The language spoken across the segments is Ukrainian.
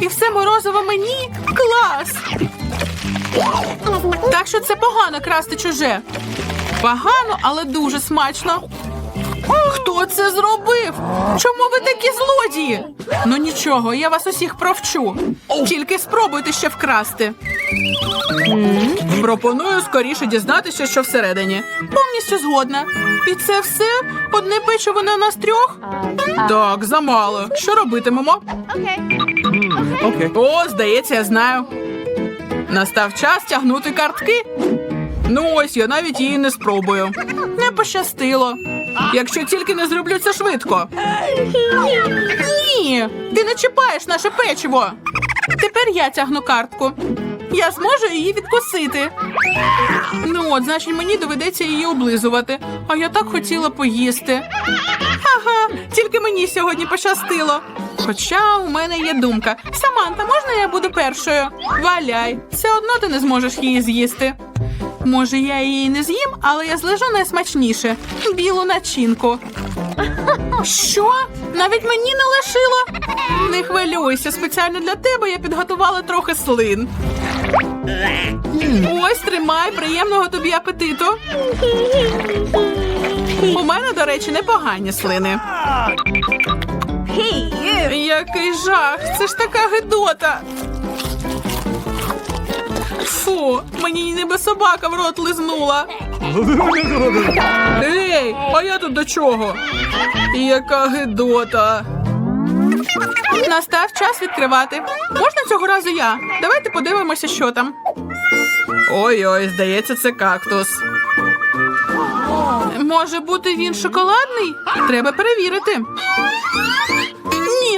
І все морозиво мені. Клас. Так що це погано красти чуже. Погано, але дуже смачно. Хто це зробив? Чому ви такі злодії? Ну нічого, я вас усіх провчу. Тільки спробуйте ще вкрасти. Пропоную скоріше дізнатися, що всередині. Повністю згодна. І це все? Одне печиво на нас трьох? Так, замало. Що робитимемо? Okay. О, здається, я знаю. Настав час тягнути картки. Ну ось я навіть її не спробую. Не пощастило. Якщо тільки не зроблю це швидко. Ні, ти не чіпаєш наше печиво. Тепер я тягну картку. Я зможу її відкусити. Ну от, значить, мені доведеться її облизувати. А я так хотіла поїсти. Ага, тільки мені сьогодні пощастило. Хоча у мене є думка. Саманта, можна я буду першою? Валяй, все одно ти не зможеш її з'їсти. Може, я її не з'їм, але я злежу найсмачніше білу начинку. Що? Навіть мені не лишило? Не хвилюйся, спеціально для тебе я підготувала трохи слин. Ось тримай, приємного тобі апетиту. У мене, до речі, непогані слини. Який жах! Це ж така гидота. Фу, мені ніби собака в рот лизнула. Ей, а я тут до чого? Яка гидота. Настав час відкривати. Можна цього разу я? Давайте подивимося, що там. Ой-ой, здається, це кактус. Може бути він шоколадний? Треба перевірити.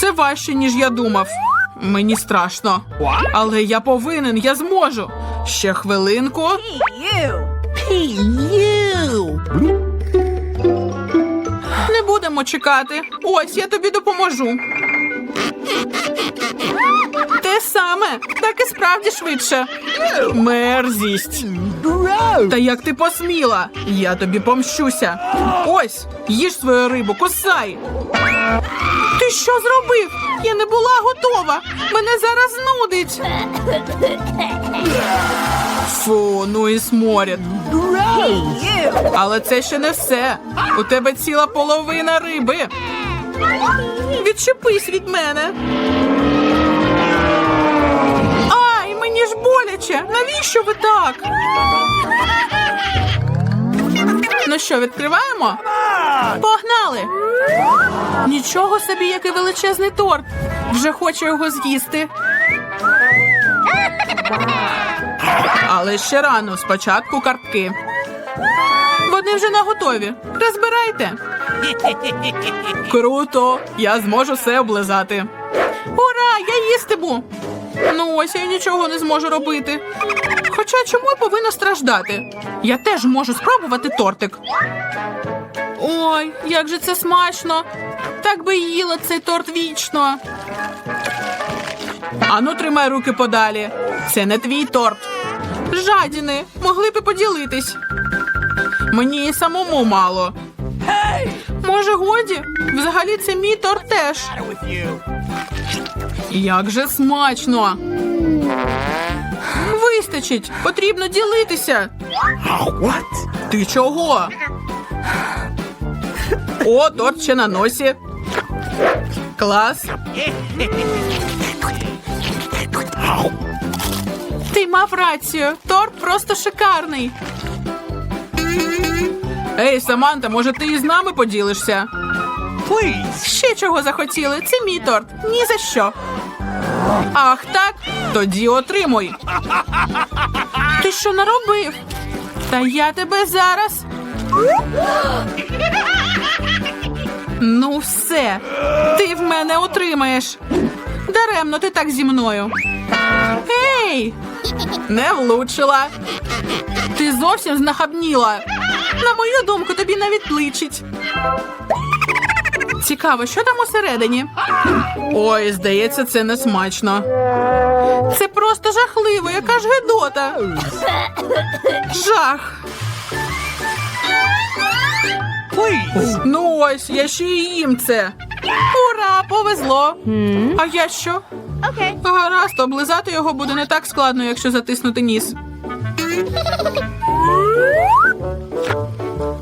Це важче, ніж я думав. Мені страшно. Але я повинен, я зможу. Ще хвилинку. Не будемо чекати. Ось я тобі допоможу. Те саме, так і справді швидше. Мерзість. Та як ти посміла? Я тобі помщуся. Ось, їж свою рибу, кусай. Ти що зробив? Я не була готова. Мене зараз нудить. Фу, ну і сморід. Але це ще не все. У тебе ціла половина риби. Відчепись від мене. Ж. Навіщо ви так? Ну що, відкриваємо? Погнали! Нічого собі, який величезний торт. Вже хочу його з'їсти. Але ще рано, спочатку картки. Вони вже наготові. Розбирайте. Круто! Я зможу все облизати. Ура! Я їстиму! Ну ось я нічого не зможу робити. Хоча чому я повинна страждати? Я теж можу спробувати тортик. Ой, як же це смачно! Так би їла цей торт вічно. Ану, тримай руки подалі. Це не твій торт. Жадіни, могли б поділитись. Мені і самому мало. Може, годі? Взагалі це мій торт теж. Як же смачно. Вистачить, потрібно ділитися. Ти чого? О, торт ще на носі. Клас. Ти мав рацію. Торт просто шикарний. Ей, Саманта, може ти із нами поділишся? Please. Ще чого захотіли? Це мій торт. Ні за що. Ах, так? Тоді отримуй. Ти що наробив? Та я тебе зараз. Ну, все. Ти в мене отримаєш. Даремно ти так зі мною. Ей! Не влучила. Ти зовсім знахабніла. На мою думку, тобі навіть личить. Цікаво, що там усередині? Ой, здається, це не смачно. Це просто жахливо, яка ж гидота. Жах. Ну ось, я ще й їм це. Ура, повезло. А я що? Гаразд, облизати його буде не так складно, якщо затиснути ніс.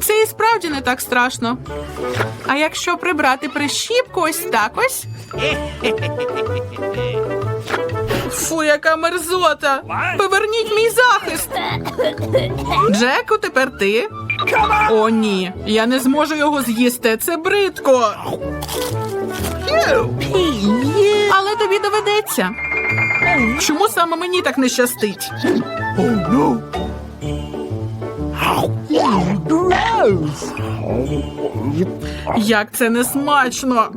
Це і справді не так страшно. А якщо прибрати прищіпку ось так ось. Фу, яка мерзота! Поверніть мій захист! Джеку, тепер ти. О, ні, я не зможу його з'їсти. Це бридко. Але тобі доведеться. Чому саме мені так не щастить? Як це не смачно.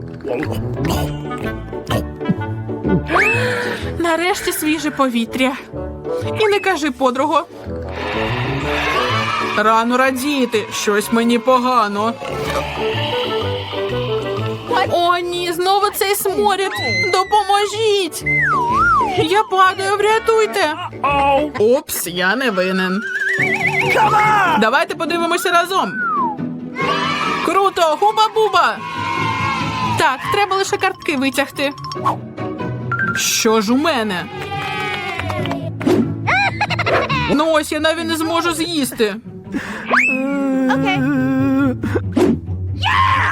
Нарешті свіже повітря. І не кажи, подруго. Рано радіти, щось мені погано. О, ні, знову цей сморід. Допоможіть. Я падаю, врятуйте. Упс, я не винен. Давайте подивимося разом. Круто, хуба-буба. Так, треба лише картки витягти. Що ж у мене? Ну ось я навіть не зможу з'їсти.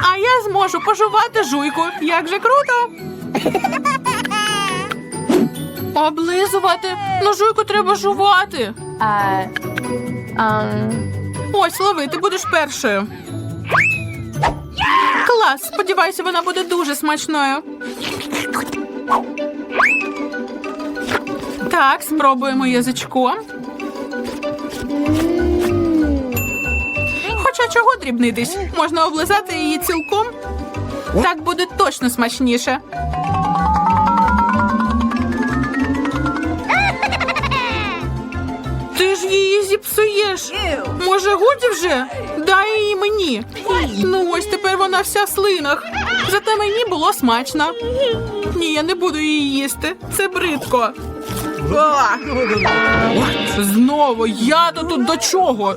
А я зможу пожувати жуйку. Як же круто. Облизувати. Ну, жуйку треба жувати. Uh, um, Ось, лови, ти будеш першою. Клас, сподіваюся, вона буде дуже смачною. Так, спробуємо язичком. Хоча чого дрібнитись? Можна облизати її цілком. Так буде точно смачніше. Ж її зіпсуєш. Може, годі вже? Дай її мені. Ну ось тепер вона вся в слинах. Зате мені було смачно. Ні, я не буду її їсти. Це бридко. Знову я то тут до чого?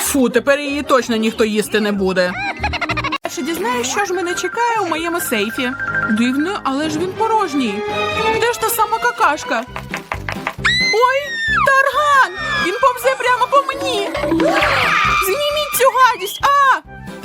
Фу, тепер її точно ніхто їсти не буде. Ще дізнаюсь, що ж мене чекає у моєму сейфі. Дивно, але ж він порожній. Де ж та сама какашка?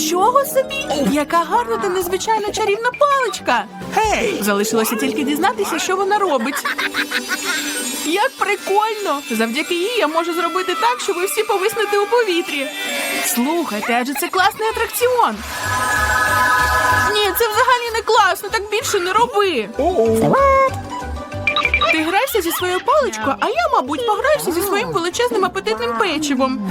Нічого собі! Яка гарна та незвичайно чарівна паличка! Hey! Залишилося тільки дізнатися, що вона робить. Як прикольно! Завдяки їй я можу зробити так, що ви всі повиснете у повітрі. Слухайте, адже це класний атракціон. Ні, це взагалі не класно, так більше не роби. Ти грайся зі своєю паличкою, а я, мабуть, пограюся зі своїм величезним апетитним печивом.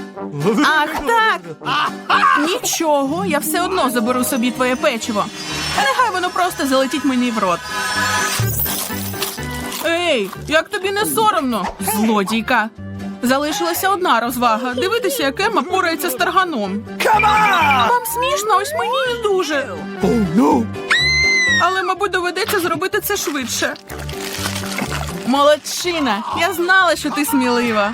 Ах, так. Нічого, я все одно заберу собі твоє печиво. Нехай воно просто залетить мені в рот. Ей, як тобі не соромно, злодійка. Залишилася одна розвага. Дивитися, як Емма порається з тарганом. Вам смішно, ось мені не дуже. Але, мабуть, доведеться зробити це швидше. Молодчина! Я знала, що ти смілива.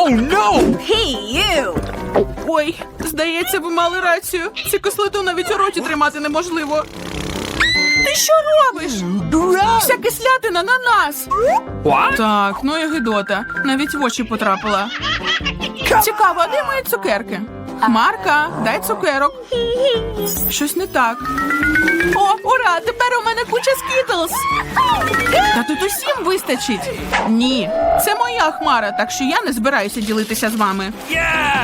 Oh no! Ой, здається, ви мали рацію. Цю кислоту навіть у роті тримати неможливо. Ти що робиш? Вся кислятина на нас. What? Так, ну і гидота. Навіть в очі потрапила. Цікаво, а де мої цукерки? Марка, дай цукерок. Щось не так. О, ура! Тепер у мене куча скітлз. Та тут усім вистачить. Ні, це моя хмара, так що я не збираюся ділитися з вами.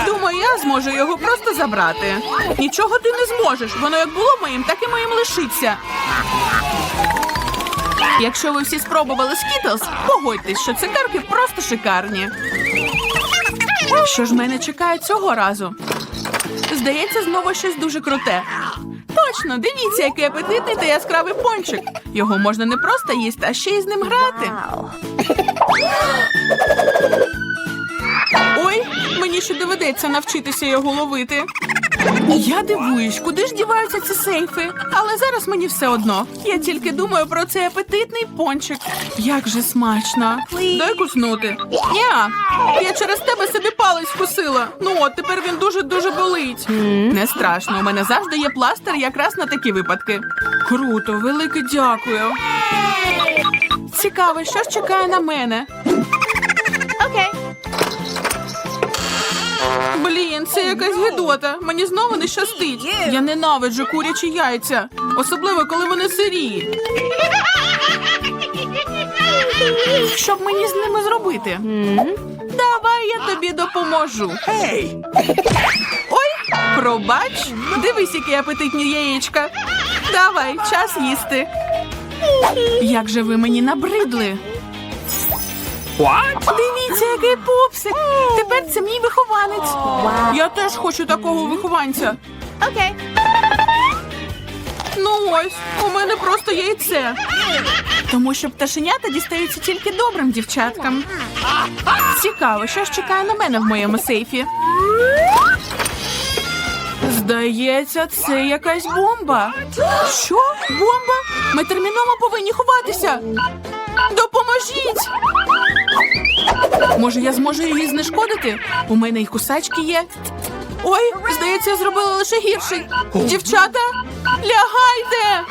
Думаю, я зможу його просто забрати. Нічого ти не зможеш. Воно як було моїм, так і моїм лишиться. Якщо ви всі спробували скітлз, погодьтесь, що цукерки просто шикарні. Що ж мене чекає цього разу? Здається, знову щось дуже круте. Точно, дивіться, який апетитний та яскравий пончик. Його можна не просто їсти, а ще й з ним грати. Ой, мені ще доведеться навчитися його ловити. Я дивуюсь, куди ж діваються ці сейфи. Але зараз мені все одно. Я тільки думаю про цей апетитний пончик. Як же смачно. Дай куснути. Ня, я через тебе собі палець вкусила. Ну от тепер він дуже дуже болить. Не страшно. У мене завжди є пластир якраз на такі випадки. Круто, велике дякую. Цікаво, що ж чекає на мене. Okay. Блін, це якась гидота. Мені знову не щастить. Я ненавиджу курячі яйця, особливо коли вони сирі. Що б мені з ними зробити? Давай я тобі допоможу. Hey! Ой, пробач, дивись, які апетитні яєчка. Давай, час їсти. Як же ви мені набридли? What? Дивіться, який пупсик. Тепер це мій вихованець. Я теж хочу такого вихованця. Okay. Ну ось, у мене просто яйце. Тому що пташенята дістаються тільки добрим дівчаткам. Цікаво, що ж чекає на мене в моєму сейфі. Здається, це якась бомба. Що? Бомба? Ми терміново повинні ховатися. Допоможіть! Може, я зможу її знешкодити? У мене й кусачки є. Ой, здається, я зробила лише гірший. Дівчата, лягайте!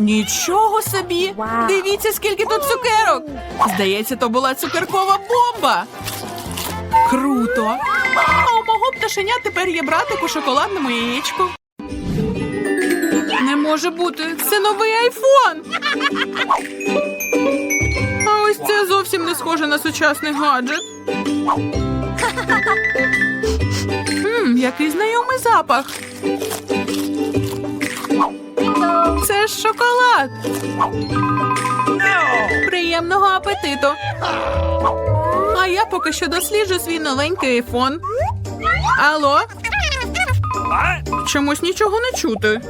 Нічого собі! Дивіться, скільки тут цукерок! Здається, то була цукеркова бомба. Круто! А у мого пташеня тепер є братик у шоколадному яєчку. Не може бути, це новий айфон. А ось це зовсім не схоже на сучасний гаджет. Хм, який знайомий запах. Це ж шоколад. Приємного апетиту. А я поки що досліджу свій новенький айфон. Алло, чомусь нічого не чути.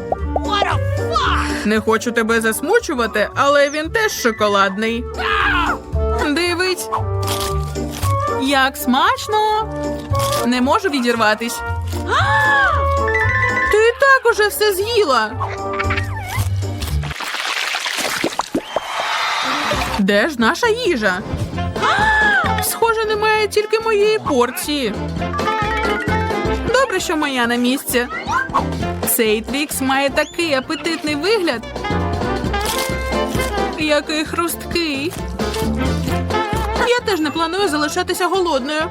Не хочу тебе засмучувати, але він теж шоколадний. Дивись. Як смачно. Не можу відірватись. Ти так уже все з'їла. Де ж наша їжа? Схоже, немає тільки моєї порції. Добре, що моя на місці. Цей твікс має такий апетитний вигляд. Який хрусткий. Я теж не планую залишатися голодною.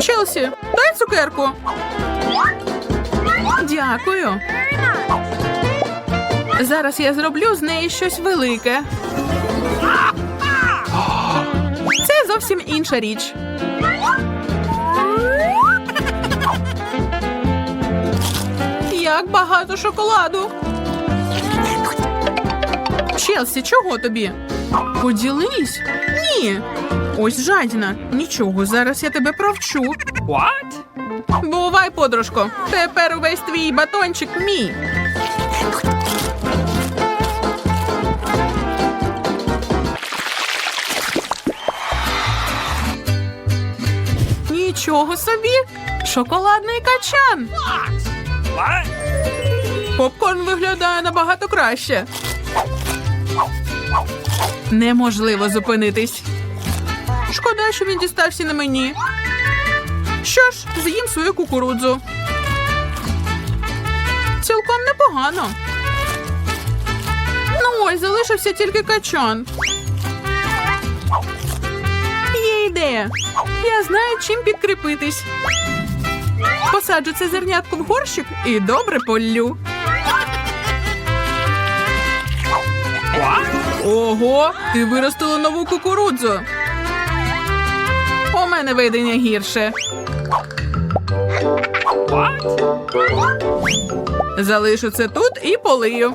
Челсі, дай цукерку. Дякую. Зараз я зроблю з неї щось велике. Зовсім інша річ. Як багато шоколаду. Челсі, чого тобі? Поділись? Ні. Ось жадіна. Нічого, зараз я тебе провчу. What? Бувай, подружко. Тепер увесь твій батончик мій. Нічого собі. Шоколадний качан. Попкорн виглядає набагато краще. Неможливо зупинитись. Шкода, що він дістався на мені. Що ж, з'їм свою кукурудзу. Цілком непогано. Ну ось, залишився тільки качан. Є ідея. Я знаю, чим підкріпитись. Посаджу це зернятко в горщик і добре поллю. Ого, ти виростила нову кукурудзу. У мене видення гірше. Залишу це тут і полию.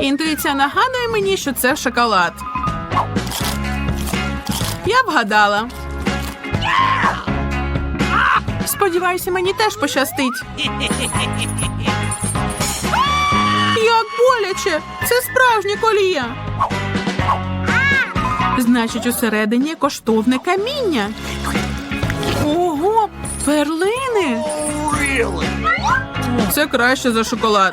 Інтуїція нагадує мені, що це шоколад. Я вгадала. Сподіваюся, мені теж пощастить. Як боляче! Це справжнє коліє. Значить, усередині коштовне каміння. Ого, перлини. Це краще за шоколад.